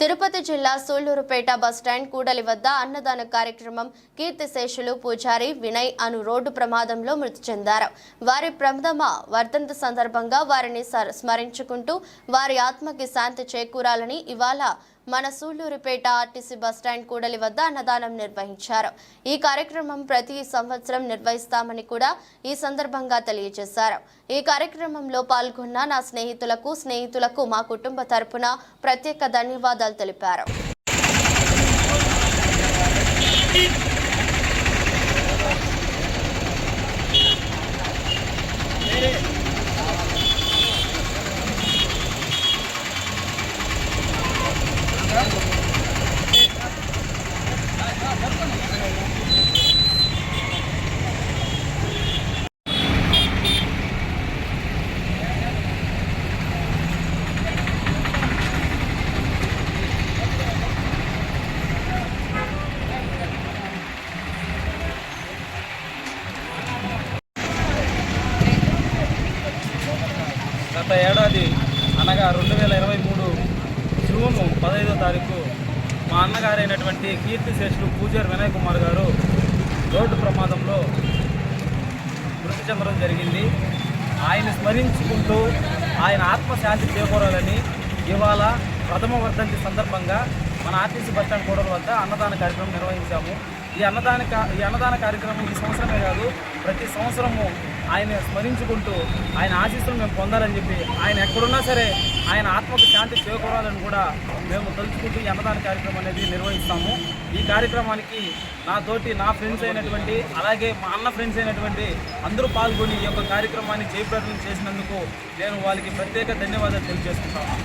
తిరుపతి జిల్లా సూళ్ళూరుపేట బస్టాండ్ కూడలి వద్ద అన్నదాన కార్యక్రమం కీర్తిశేషులు పూజారి వినయ్ అను రోడ్డు ప్రమాదంలో మృతి చెందారు. వారి ప్రథమ వర్ధంతి సందర్భంగా వారిని స్మరించుకుంటూ వారి ఆత్మకి శాంతి చేకూరాలని ఇవాళ మన సూళ్ళూరుపేట ఆర్టీసీ బస్టాండ్ కూడలి వద్ద అన్నదానం నిర్వహించారు. ఈ కార్యక్రమం ప్రతి సంవత్సరం నిర్వహిస్తామని కూడా ఈ సందర్భంగా తెలియజేశారు. ఈ కార్యక్రమంలో పాల్గొన్న నా స్నేహితులకు స్నేహితులకు మా కుటుంబ తరపున ప్రత్యేక ధన్యవాదాలు తెలిపారు. గత ఏడాది అనగా రెండు వేల ఇరవై మూడు జూన్ పదహైదో తారీఖు మా అన్నగారైనటువంటి కీర్తిశేషులు పూజారి వినయ్ కుమార్ గారు రోడ్డు ప్రమాదంలో మృతి చెందడం జరిగింది. ఆయన స్మరించుకుంటూ ఆయన ఆత్మశాంతి చేకూరాలని ఇవాళ ప్రథమ వర్ధంతి సందర్భంగా మన ఆర్టీసీ బస్టాండ్ కూడల వద్ద అన్నదాన కార్యక్రమం నిర్వహించాము. ఈ అన్నదాన కా- ఈ అన్నదాన కార్యక్రమం ఈ సంవత్సరమే కాదు ప్రతి సంవత్సరము ఆయన స్మరించుకుంటూ ఆయన ఆశీస్సులు మేము పొందాలని చెప్పి ఆయన ఎక్కడున్నా సరే ఆయన ఆత్మకు శాంతి చేకూరాలని కూడా మేము తలుచుకుంటూ అన్నదాన కార్యక్రమం అనేది నిర్వహిస్తాము. ఈ కార్యక్రమానికి నా తోటి నా ఫ్రెండ్స్ అయినటువంటి అలాగే మా అన్న ఫ్రెండ్స్ అయినటువంటి అందరూ పాల్గొని ఈ యొక్క కార్యక్రమాన్ని చేపట్టడం చేసినందుకు నేను వాళ్ళకి ప్రత్యేక ధన్యవాదాలు తెలియజేసుకుంటాను